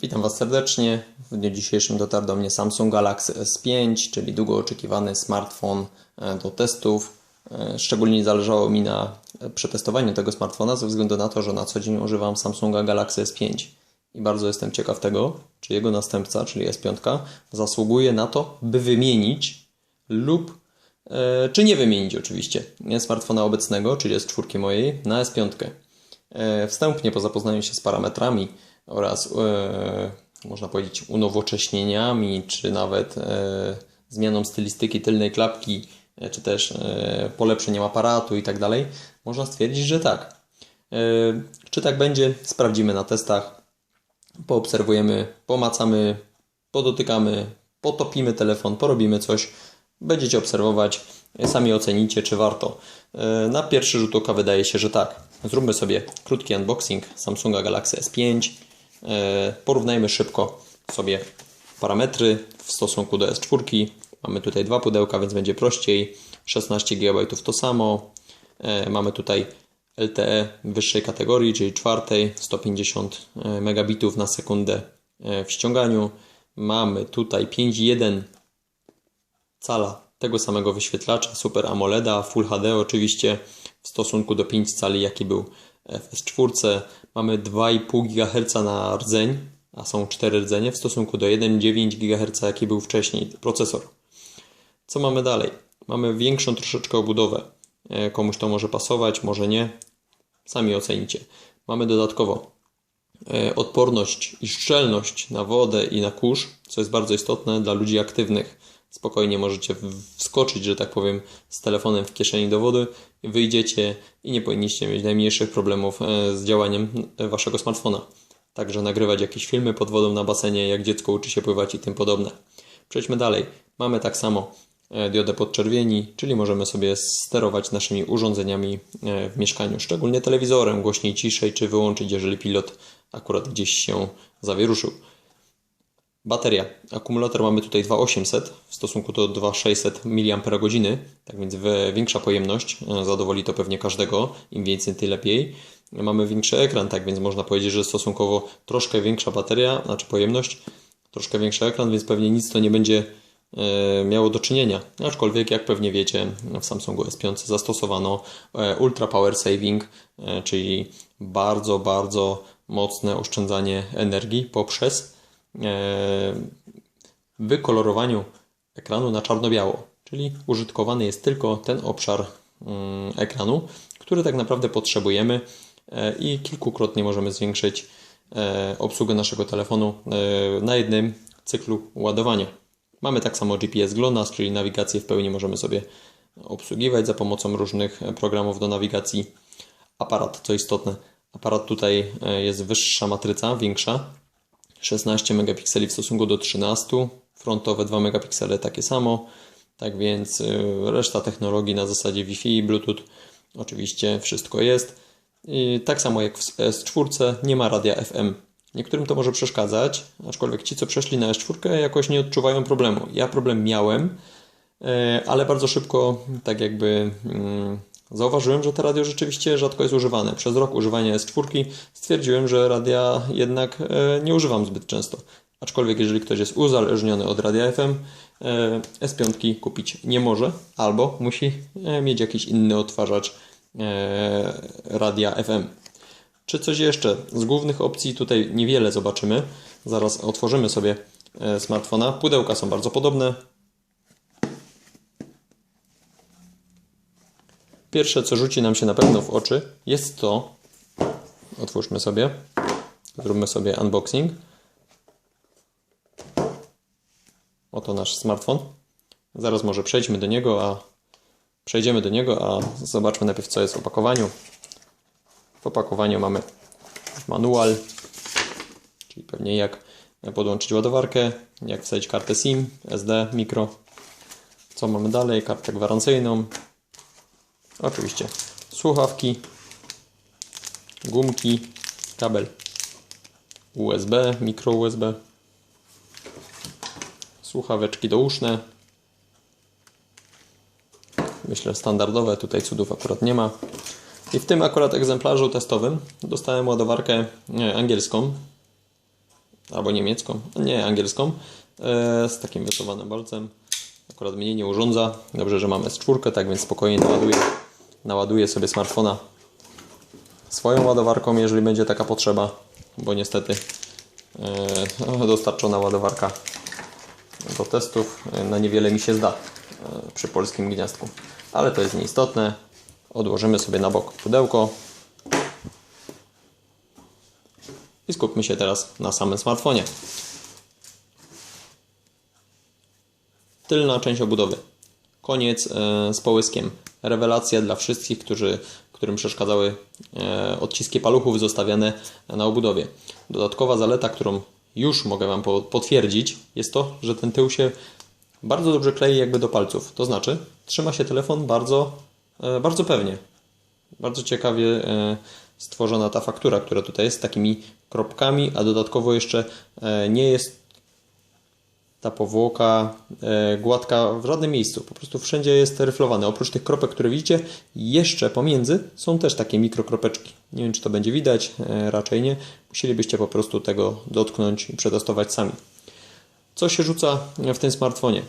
Witam Was serdecznie. W dniu dzisiejszym dotarł do mnie Samsung Galaxy S5, czyli długo oczekiwany smartfon e, do testów. E, Szczególnie zależało mi na e, przetestowaniu tego smartfona ze względu na to, że na co dzień używam Samsunga Galaxy S5 i bardzo jestem ciekaw tego, czy jego następca, czyli S5, zasługuje na to, by wymienić lub czy nie wymienić oczywiście smartfona obecnego, czyli S4 mojej, na S5. E, Wstępnie po zapoznaniu się z parametrami oraz e, można powiedzieć unowocześnieniami, czy nawet e, zmianą stylistyki tylnej klapki, e, czy też polepszeniem aparatu i tak dalej, można stwierdzić, że tak. Czy tak będzie? Sprawdzimy na testach poobserwujemy, pomacamy, podotykamy, potopimy telefon, porobimy coś, będziecie obserwować, sami ocenicie, czy warto. Na pierwszy rzut oka wydaje się, że tak. Zróbmy sobie krótki unboxing Samsunga Galaxy S5. E, Porównajmy szybko sobie parametry w stosunku do S4. Mamy tutaj dwa pudełka, więc będzie prościej. 16 GB to samo. E, Mamy tutaj LTE wyższej kategorii, czyli czwartej, 150 megabitów na sekundę e, w ściąganiu. Mamy tutaj 5.1 cala tego samego wyświetlacza Super AMOLEDa, Full HD oczywiście w stosunku do 5 cali jaki był w S4. Mamy 2,5 GHz na rdzeń, a są 4 rdzenie w stosunku do 1,9 GHz jaki był wcześniej procesor. Co mamy dalej? Mamy większą troszeczkę obudowę. E, Komuś to może pasować, może nie. Sami ocenicie. Mamy dodatkowo e, odporność i szczelność na wodę i na kurz, co jest bardzo istotne dla ludzi aktywnych. Spokojnie możecie wskoczyć, że tak powiem, z telefonem w kieszeni do wody, wyjdziecie i nie powinniście mieć najmniejszych problemów e, z działaniem e, waszego smartfona. Także nagrywać jakieś filmy pod wodą na basenie, jak dziecko uczy się pływać i tym podobne. Przejdźmy dalej. Mamy tak samo e, diodę podczerwieni, czyli możemy sobie sterować naszymi urządzeniami w mieszkaniu, szczególnie telewizorem, głośniej, ciszej, czy wyłączyć, jeżeli pilot akurat gdzieś się zawieruszył. Bateria. Akumulator mamy tutaj 2800 w stosunku do 2600 mAh, tak więc większa pojemność, e, zadowoli to pewnie każdego, im więcej tym lepiej. Mamy większy ekran, tak więc można powiedzieć, że stosunkowo troszkę większa bateria, znaczy pojemność, troszkę większy ekran, więc pewnie nic to nie będzie e, miało do czynienia. Aczkolwiek, jak pewnie wiecie, w Samsungu S5 zastosowano e, Ultra Power Saving, czyli bardzo, bardzo mocne oszczędzanie energii poprzez wykolorowaniu ekranu na czarno-biało, czyli użytkowany jest tylko ten obszar mm, ekranu, który tak naprawdę potrzebujemy e, i kilkukrotnie możemy zwiększyć e, obsługę naszego telefonu e, na jednym cyklu ładowania. Mamy tak samo GPS GLONASS, czyli nawigację w pełni możemy sobie obsługiwać za pomocą różnych programów do nawigacji. Aparat, co istotne, aparat tutaj e, jest wyższa matryca, większa, 16 megapikseli w stosunku do 13, frontowe 2 megapiksele takie samo, tak więc y, reszta technologii na zasadzie Wi-Fi i Bluetooth oczywiście wszystko jest. I tak samo jak w S4 nie ma radia FM. Niektórym to może przeszkadzać, aczkolwiek ci co przeszli na S4 jakoś nie odczuwają problemu. Ja problem miałem, e, ale bardzo szybko tak jakby mm, zauważyłem, że to radio rzeczywiście rzadko jest używane. Przez rok używania S4 stwierdziłem, że radia jednak e, nie używam zbyt często. Aczkolwiek jeżeli ktoś jest uzależniony od radia FM, e, S5 kupić nie może albo musi e, mieć jakiś inny odtwarzacz radia FM. Czy coś jeszcze? Z głównych opcji tutaj niewiele zobaczymy. Zaraz otworzymy sobie smartfona. Pudełka są bardzo podobne. Pierwsze, co rzuci nam się na pewno w oczy, jest to. Otwórzmy sobie. Zróbmy sobie unboxing. Oto nasz smartfon. Zaraz może przejdźmy do niego, a przejdziemy do niego, a zobaczmy najpierw, co jest w opakowaniu. W opakowaniu mamy manual, czyli pewnie jak podłączyć ładowarkę, jak wsadzić kartę SIM, SD, mikro. Co mamy dalej? Kartę gwarancyjną, Oczywiście słuchawki, gumki, kabel USB, mikro USB, słuchaweczki douszne. Myślę standardowe, tutaj cudów akurat nie ma. I w tym akurat egzemplarzu testowym dostałem ładowarkę angielską, albo niemiecką, nie, angielską, e, z takim wysuwanym palcem. Akurat mnie nie urządza. Dobrze, że mam S4, tak więc spokojnie naładuję, naładuję sobie smartfona swoją ładowarką, jeżeli będzie taka potrzeba, bo niestety e, dostarczona ładowarka do testów e, na niewiele mi się zda e, przy polskim gniazdku. Ale to jest nieistotne. Odłożymy sobie na bok pudełko i skupmy się teraz na samym smartfonie. Tylna część obudowy. Koniec e, z połyskiem. Rewelacja dla wszystkich, którzy, którym przeszkadzały e, odciski paluchów zostawiane na obudowie. Dodatkowa zaleta, którą już mogę Wam po- potwierdzić, jest to, że ten tył się bardzo dobrze klei jakby do palców. To znaczy, trzyma się telefon bardzo, e, bardzo pewnie. Bardzo ciekawie stworzona ta faktura, która tutaj jest z takimi kropkami, a dodatkowo jeszcze nie jest ta powłoka e, gładka w żadnym miejscu. Po prostu wszędzie jest ryflowane. Oprócz tych kropek, które widzicie, jeszcze pomiędzy są też takie mikrokropeczki. Nie wiem, czy to będzie widać, e, raczej nie. Musielibyście po prostu tego dotknąć i przetestować sami. Co się rzuca w tym smartfonie?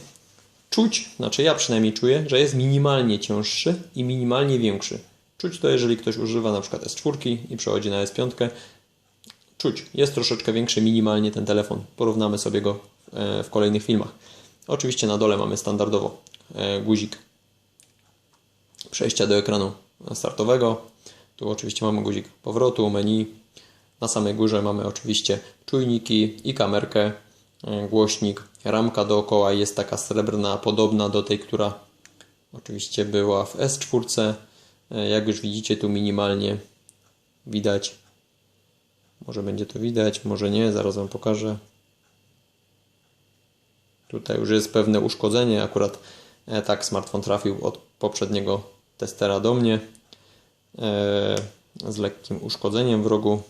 Czuć, znaczy ja przynajmniej czuję, że jest minimalnie cięższy i minimalnie większy. Czuć to, jeżeli ktoś używa na przykład S4 i przechodzi na S5, czuć. Jest troszeczkę większy minimalnie ten telefon. Porównamy sobie go w kolejnych filmach. Oczywiście na dole mamy standardowo e, guzik przejścia do ekranu startowego. Tu oczywiście mamy guzik powrotu, menu. Na samej górze mamy oczywiście czujniki i kamerkę, e, głośnik. Ramka dookoła jest taka srebrna, podobna do tej, która oczywiście była w S4. E, Jak już widzicie, tu minimalnie widać może będzie to widać, może nie, zaraz Wam pokażę. Tutaj już jest pewne uszkodzenie, akurat e, tak smartfon trafił od poprzedniego testera do mnie e, z lekkim uszkodzeniem w rogu.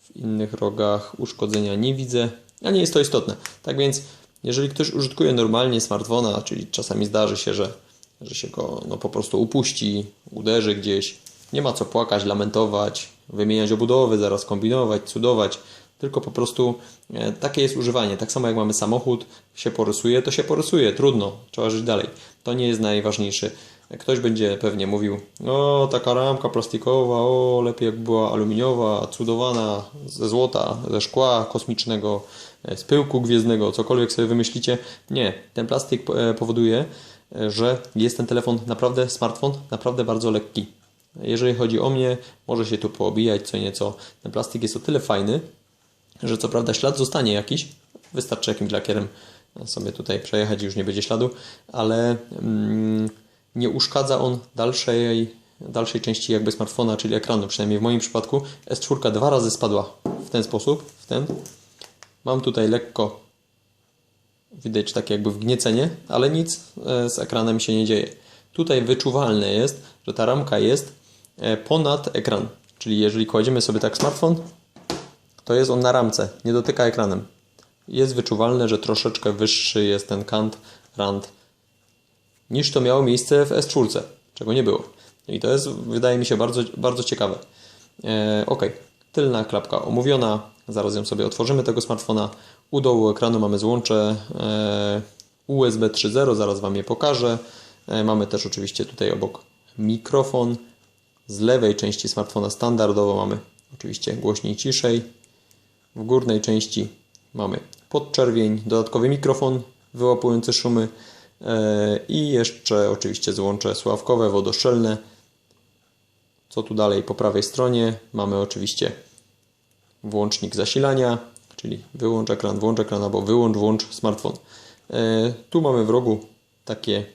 W innych rogach uszkodzenia nie widzę, a nie jest to istotne. Tak więc, jeżeli ktoś użytkuje normalnie smartfona, czyli czasami zdarzy się, że, że się go no, po prostu upuści, uderzy gdzieś, nie ma co płakać, lamentować, wymieniać obudowy, zaraz kombinować, cudować, tylko po prostu e, takie jest używanie. Tak samo jak mamy samochód, się porysuje, to się porysuje, trudno, trzeba żyć dalej. To nie jest najważniejszy. Ktoś będzie pewnie mówił, o taka ramka plastikowa, o lepiej jak była aluminiowa, cudowana, ze złota, ze szkła kosmicznego, e, z pyłku gwiezdnego, cokolwiek sobie wymyślicie. Nie, ten plastik e, powoduje, że jest ten telefon naprawdę, smartfon naprawdę bardzo lekki. Jeżeli chodzi o mnie, może się tu poobijać co nieco. Ten plastik jest o tyle fajny, że co prawda ślad zostanie jakiś, wystarczy jakimś lakierem sobie tutaj przejechać i już nie będzie śladu, ale mm, nie uszkadza on dalszej, dalszej części jakby smartfona, czyli ekranu. Przynajmniej w moim przypadku S4 dwa razy spadła w ten sposób, w ten. Mam tutaj lekko widać takie jakby wgniecenie, ale nic e, z ekranem się nie dzieje. Tutaj wyczuwalne jest, że ta ramka jest e, ponad ekran. Czyli jeżeli kładziemy sobie tak smartfon, to jest on na ramce, nie dotyka ekranem. Jest wyczuwalne, że troszeczkę wyższy jest ten kant, rand, niż to miało miejsce w S4, czego nie było. I to jest, wydaje mi się, bardzo, bardzo ciekawe. E, ok, tylna klapka omówiona. Zaraz ją sobie otworzymy, tego smartfona. U dołu ekranu mamy złącze e, USB 3.0, zaraz Wam je pokażę. E, mamy też oczywiście tutaj obok mikrofon. Z lewej części smartfona standardowo mamy oczywiście głośniej ciszej. W górnej części mamy podczerwień, dodatkowy mikrofon wyłapujący szumy e, i jeszcze oczywiście złącze sławkowe, wodoszczelne. Co tu dalej? Po prawej stronie mamy oczywiście włącznik zasilania, czyli wyłącz ekran, włącz ekran albo wyłącz, włącz smartfon. E, Tu mamy w rogu takie,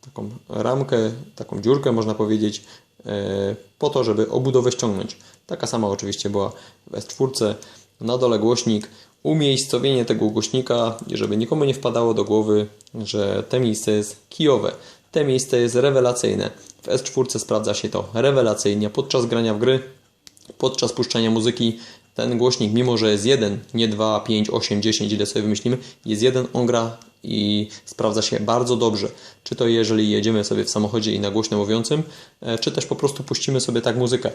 taką ramkę, taką dziurkę można powiedzieć, e, po to, żeby obudowę ściągnąć. Taka sama oczywiście była w S4. Na dole głośnik, umiejscowienie tego głośnika, żeby nikomu nie wpadało do głowy, że te miejsce jest kijowe. Te miejsce jest rewelacyjne. W S4 sprawdza się to rewelacyjnie podczas grania w gry, podczas puszczania muzyki. Ten głośnik, mimo że jest jeden, nie 2, 5, 8, 10, ile sobie wymyślimy, jest jeden, on gra i sprawdza się bardzo dobrze. Czy to jeżeli jedziemy sobie w samochodzie i na głośno mówiącym, e, czy też po prostu puścimy sobie tak muzykę.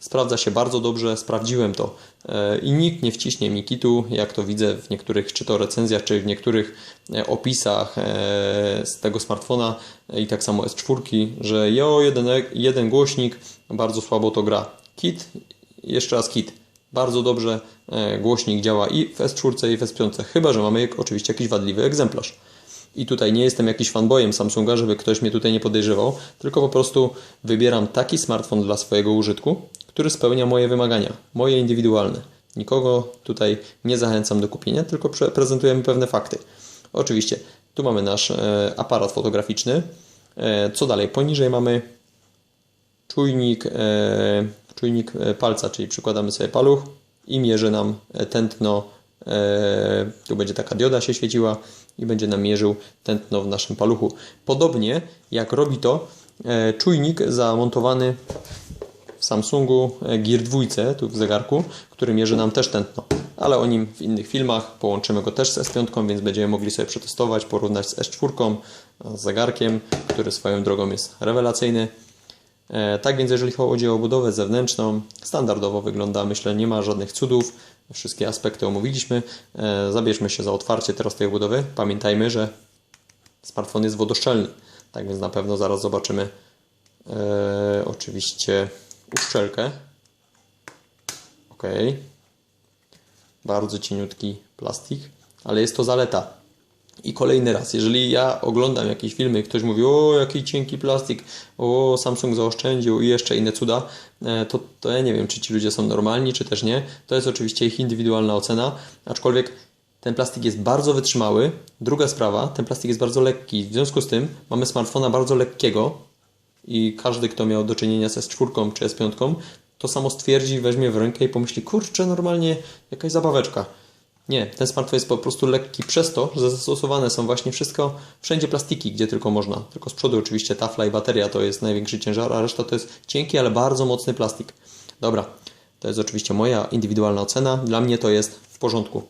Sprawdza się bardzo dobrze, sprawdziłem to e, i nikt nie wciśnie mi kitu, jak to widzę w niektórych, czy to recenzjach, czy w niektórych e, opisach e, z tego smartfona i tak samo S4, że jo, jeden, jeden głośnik, bardzo słabo to gra. Kit, jeszcze raz kit. Bardzo dobrze głośnik działa i w S4 i w S5, chyba że mamy oczywiście jakiś wadliwy egzemplarz. I tutaj nie jestem jakiś fanboyem Samsunga, żeby ktoś mnie tutaj nie podejrzewał, tylko po prostu wybieram taki smartfon dla swojego użytku, który spełnia moje wymagania, moje indywidualne. Nikogo tutaj nie zachęcam do kupienia, tylko prezentujemy pewne fakty. Oczywiście, tu mamy nasz e, aparat fotograficzny. E, co dalej? Poniżej mamy czujnik, e, czujnik palca, czyli przykładamy sobie paluch i mierzy nam tętno. Tu będzie taka dioda się świeciła i będzie nam mierzył tętno w naszym paluchu. Podobnie jak robi to e, czujnik zamontowany w Samsungu e, Gear 2, tu w zegarku, który mierzy nam też tętno. Ale o nim w innych filmach połączymy go też z S5, więc będziemy mogli sobie przetestować, porównać z S4, z zegarkiem, który swoją drogą jest rewelacyjny. E, Tak więc jeżeli chodzi o budowę zewnętrzną, standardowo wygląda, myślę, nie ma żadnych cudów. Wszystkie aspekty omówiliśmy. E, Zabierzmy się za otwarcie teraz tej budowy. Pamiętajmy, że smartfon jest wodoszczelny. Tak więc na pewno zaraz zobaczymy e, oczywiście uszczelkę. Ok. Bardzo cieniutki plastik, ale jest to zaleta. I kolejny raz, jeżeli ja oglądam jakieś filmy ktoś mówi, o jaki cienki plastik, o Samsung zaoszczędził i jeszcze inne cuda, e, to, to ja nie wiem, czy ci ludzie są normalni, czy też nie. To jest oczywiście ich indywidualna ocena, aczkolwiek ten plastik jest bardzo wytrzymały. Druga sprawa, ten plastik jest bardzo lekki. W związku z tym mamy smartfona bardzo lekkiego i każdy, kto miał do czynienia ze S4 czy S5, to samo stwierdzi, weźmie w rękę i pomyśli, kurczę, normalnie jakaś zabaweczka. Nie, ten smartfon jest po prostu lekki przez to, że zastosowane są właśnie wszystko, wszędzie plastiki, gdzie tylko można. Tylko z przodu oczywiście tafla i bateria to jest największy ciężar, a reszta to jest cienki, ale bardzo mocny plastik. Dobra, to jest oczywiście moja indywidualna ocena. Dla mnie to jest w porządku.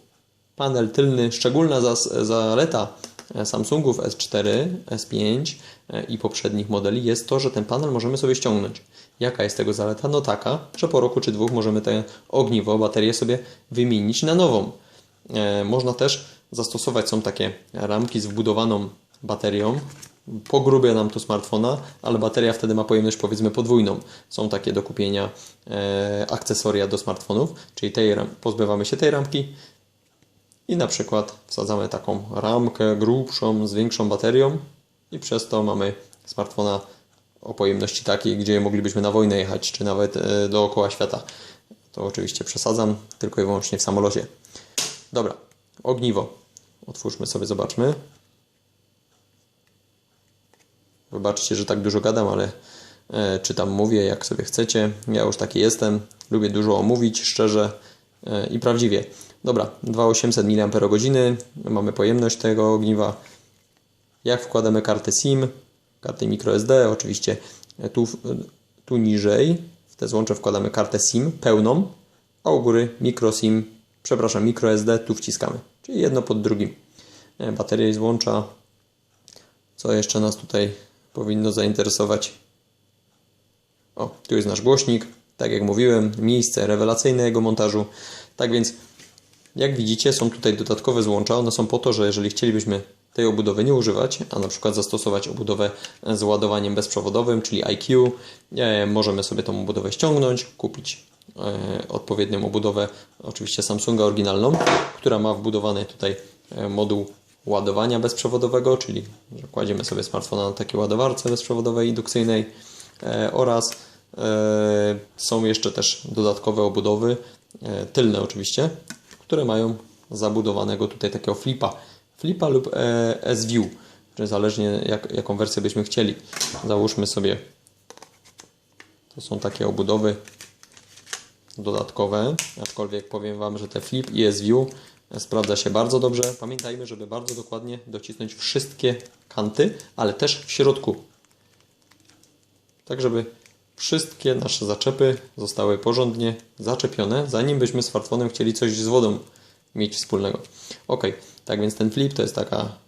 Panel tylny, szczególna zaleta e, Samsungów S4, S5 e, i poprzednich modeli jest to, że ten panel możemy sobie ściągnąć. Jaka jest tego zaleta? No taka, że po roku czy dwóch możemy te ogniwo, baterię sobie wymienić na nową. E, Można też zastosować, są takie ramki z wbudowaną baterią. Pogrubia nam to smartfona, ale bateria wtedy ma pojemność powiedzmy podwójną. Są takie do kupienia e, akcesoria do smartfonów, czyli tej, pozbywamy się tej ramki i na przykład wsadzamy taką ramkę grubszą z większą baterią i przez to mamy smartfona o pojemności takiej, gdzie moglibyśmy na wojnę jechać, czy nawet e, dookoła świata. To oczywiście przesadzam, tylko i wyłącznie w samolocie. Dobra, ogniwo. Otwórzmy sobie, zobaczmy. Wybaczcie, że tak dużo gadam, ale e, czytam, mówię jak sobie chcecie. Ja już taki jestem. Lubię dużo omówić, szczerze e, i prawdziwie. Dobra, 2800 mAh. Mamy pojemność tego ogniwa. Jak wkładamy kartę SIM, kartę microSD, oczywiście e, tu, tu niżej w te złącze wkładamy kartę SIM pełną, a u góry microSIM, przepraszam, microSD, tu wciskamy. Czyli jedno pod drugim. E, Bateria i złącza. Co jeszcze nas tutaj powinno zainteresować? O, tu jest nasz głośnik. Tak jak mówiłem, miejsce rewelacyjne jego montażu. Tak więc, jak widzicie, są tutaj dodatkowe złącza. One są po to, że jeżeli chcielibyśmy tej obudowy nie używać, a na przykład zastosować obudowę z ładowaniem bezprzewodowym, czyli IQ, e, możemy sobie tą obudowę ściągnąć, kupić odpowiednią obudowę, oczywiście Samsunga oryginalną, która ma wbudowany tutaj e, moduł ładowania bezprzewodowego, czyli kładziemy sobie smartfona na takiej ładowarce bezprzewodowej indukcyjnej e, oraz e, są jeszcze też dodatkowe obudowy, e, tylne oczywiście, które mają zabudowanego tutaj takiego flipa, flipa lub e, S-View, czy zależnie jak, jaką wersję byśmy chcieli. Załóżmy sobie, to są takie obudowy dodatkowe, aczkolwiek powiem Wam, że te flip i S-View sprawdza się bardzo dobrze. Pamiętajmy, żeby bardzo dokładnie docisnąć wszystkie kanty, ale też w środku. Tak, żeby wszystkie nasze zaczepy zostały porządnie zaczepione, zanim byśmy smartfonem chcieli coś z wodą mieć wspólnego. Ok, tak więc ten flip to jest taka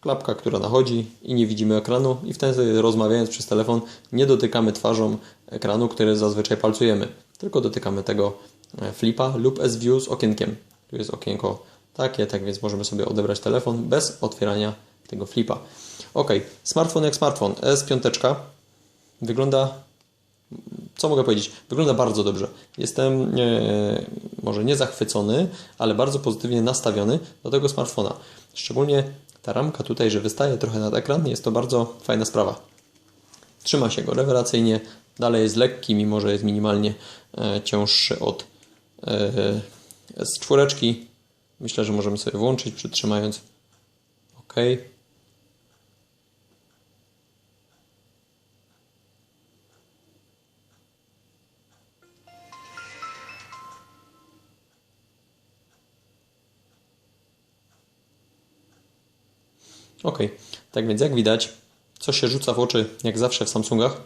klapka, która nachodzi i nie widzimy ekranu i wtedy rozmawiając przez telefon nie dotykamy twarzą ekranu, który zazwyczaj palcujemy, tylko dotykamy tego e, flipa lub S-View z okienkiem. Tu jest okienko takie, tak więc możemy sobie odebrać telefon bez otwierania tego flipa. Ok, smartfon jak smartfon. S5 wygląda, co mogę powiedzieć? Wygląda bardzo dobrze. Jestem e, może nie zachwycony, ale bardzo pozytywnie nastawiony do tego smartfona. Szczególnie ta ramka tutaj, że wystaje trochę nad ekran, jest to bardzo fajna sprawa. Trzyma się go rewelacyjnie, dalej jest lekki, mimo że jest minimalnie e, cięższy od e, S4. Myślę, że możemy sobie włączyć przytrzymając OK. Ok, tak więc jak widać, co się rzuca w oczy, jak zawsze w Samsungach,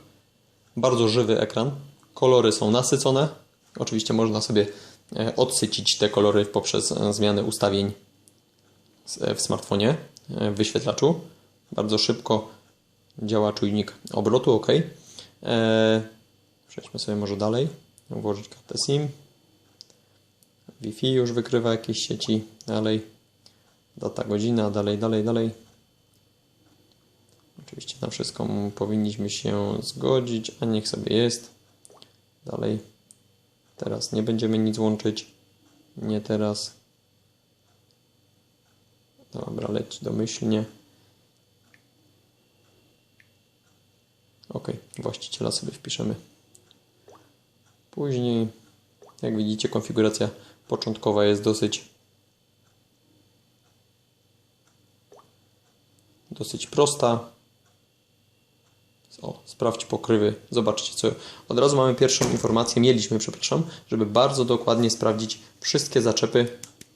bardzo żywy ekran, kolory są nasycone, oczywiście można sobie e, odsycić te kolory poprzez e, zmianę ustawień e, w smartfonie, w wyświetlaczu. Bardzo szybko działa czujnik obrotu, ok. Przejdźmy sobie może dalej, włożyć kartę SIM. Wi-Fi już wykrywa jakieś sieci, dalej data, godzina, dalej, dalej, dalej. Oczywiście na wszystko powinniśmy się zgodzić, a niech sobie jest. Dalej. Teraz nie będziemy nic łączyć. Nie teraz. Dobra, leć domyślnie. OK, właściciela sobie wpiszemy. Później, jak widzicie, konfiguracja początkowa jest dosyć dosyć prosta. O, sprawdź pokrywy, zobaczcie co. Od razu mamy pierwszą informację, mieliśmy, przepraszam, żeby bardzo dokładnie sprawdzić wszystkie zaczepy,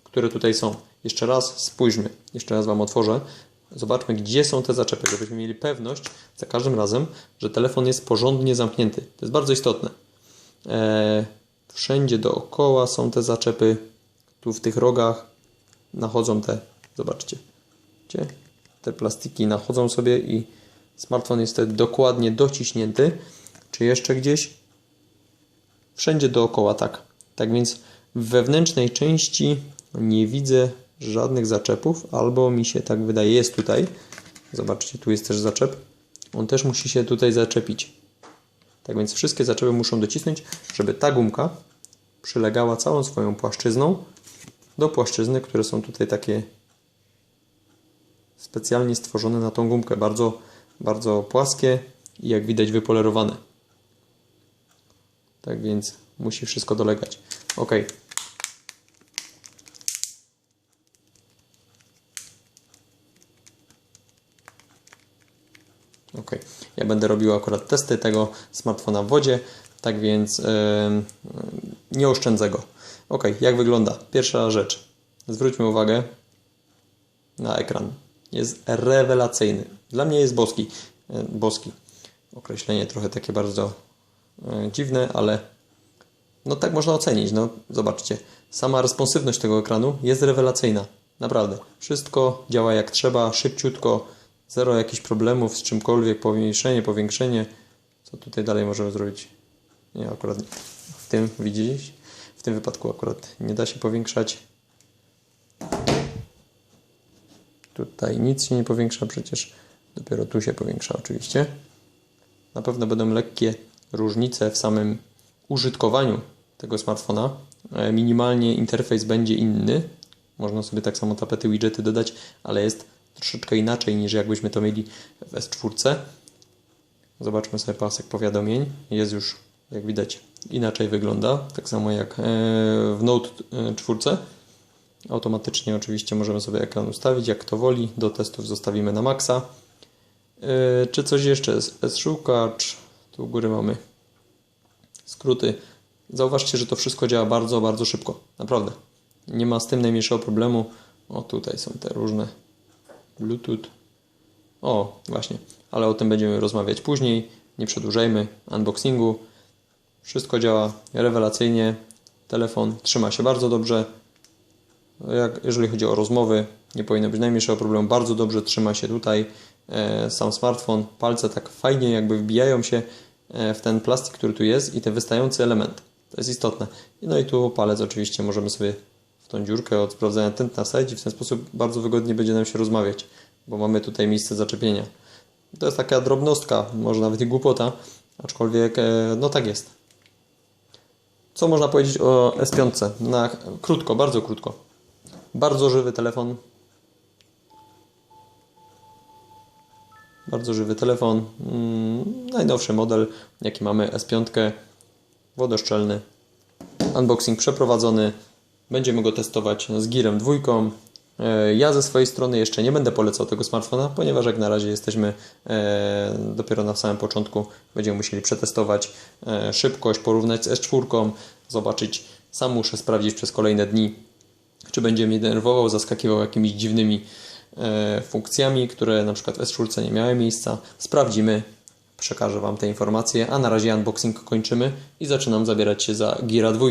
które tutaj są. Jeszcze raz spójrzmy, jeszcze raz Wam otworzę. Zobaczmy, gdzie są te zaczepy, żebyśmy mieli pewność za każdym razem, że telefon jest porządnie zamknięty. To jest bardzo istotne. Eee, wszędzie dookoła są te zaczepy, tu w tych rogach nachodzą te, zobaczcie, gdzie? Te plastiki nachodzą sobie i Smartfon jest wtedy dokładnie dociśnięty. Czy jeszcze gdzieś? Wszędzie dookoła, tak. Tak więc w wewnętrznej części nie widzę żadnych zaczepów, albo mi się tak wydaje, jest tutaj. Zobaczcie, tu jest też zaczep. On też musi się tutaj zaczepić. Tak więc wszystkie zaczepy muszą docisnąć, żeby ta gumka przylegała całą swoją płaszczyzną do płaszczyzny, które są tutaj takie specjalnie stworzone na tą gumkę. Bardzo bardzo płaskie i jak widać wypolerowane. Tak więc musi wszystko dolegać. Ok. Ok. Ja będę robił akurat testy tego smartfona w wodzie, tak więc yy, nie oszczędzę go. Ok, jak wygląda? Pierwsza rzecz. Zwróćmy uwagę na ekran. Jest rewelacyjny. Dla mnie jest boski. E, boski. Określenie trochę takie bardzo e, dziwne, ale no tak można ocenić. No, zobaczcie, sama responsywność tego ekranu jest rewelacyjna. Naprawdę. Wszystko działa jak trzeba, szybciutko, zero jakichś problemów z czymkolwiek, pomniejszenie, powiększenie. Co tutaj dalej możemy zrobić? Nie, akurat w tym widzisz? W tym wypadku akurat nie da się powiększać. Tutaj nic się nie powiększa przecież. Dopiero tu się powiększa oczywiście. Na pewno będą lekkie różnice w samym użytkowaniu tego smartfona. E, minimalnie interfejs będzie inny. Można sobie tak samo tapety, widgety dodać, ale jest troszeczkę inaczej niż jakbyśmy to mieli w S4. Zobaczmy sobie pasek powiadomień. Jest już, jak widać, inaczej wygląda. Tak samo jak e, w Note 4. E, Automatycznie oczywiście możemy sobie ekran ustawić, jak to woli. Do testów zostawimy na maksa. Yy, czy coś jeszcze? S-szukacz. Tu u góry mamy skróty. Zauważcie, że to wszystko działa bardzo, bardzo szybko. Naprawdę. Nie ma z tym najmniejszego problemu. O, tutaj są te różne Bluetooth. O, właśnie. Ale o tym będziemy rozmawiać później. Nie przedłużajmy unboxingu. Wszystko działa rewelacyjnie. Telefon trzyma się bardzo dobrze. Jak, jeżeli chodzi o rozmowy, nie powinno być najmniejszego problemu. Bardzo dobrze trzyma się tutaj e, sam smartfon. Palce tak fajnie jakby wbijają się e, w ten plastik, który tu jest i te wystające elementy. To jest istotne. No i tu palec oczywiście możemy sobie w tą dziurkę od sprawdzania tętna wsadzić i w ten sposób bardzo wygodnie będzie nam się rozmawiać, bo mamy tutaj miejsce zaczepienia. To jest taka drobnostka, może nawet i głupota, aczkolwiek e, no tak jest. Co można powiedzieć o S5? Na krótko, bardzo krótko. Bardzo żywy telefon. Bardzo żywy telefon. Mm, najnowszy model, jaki mamy S5. Wodoszczelny. Unboxing przeprowadzony. Będziemy go testować z Girem dwójką. E, Ja ze swojej strony jeszcze nie będę polecał tego smartfona, ponieważ jak na razie jesteśmy e, dopiero na samym początku. Będziemy musieli przetestować e, szybkość, porównać z S4, zobaczyć. Sam muszę sprawdzić przez kolejne dni, czy będzie mnie denerwował, zaskakiwał jakimiś dziwnymi funkcjami, które na przykład w S4 nie miały miejsca. Sprawdzimy, przekażę Wam te informacje, a na razie unboxing kończymy i zaczynam zabierać się za Gira 2.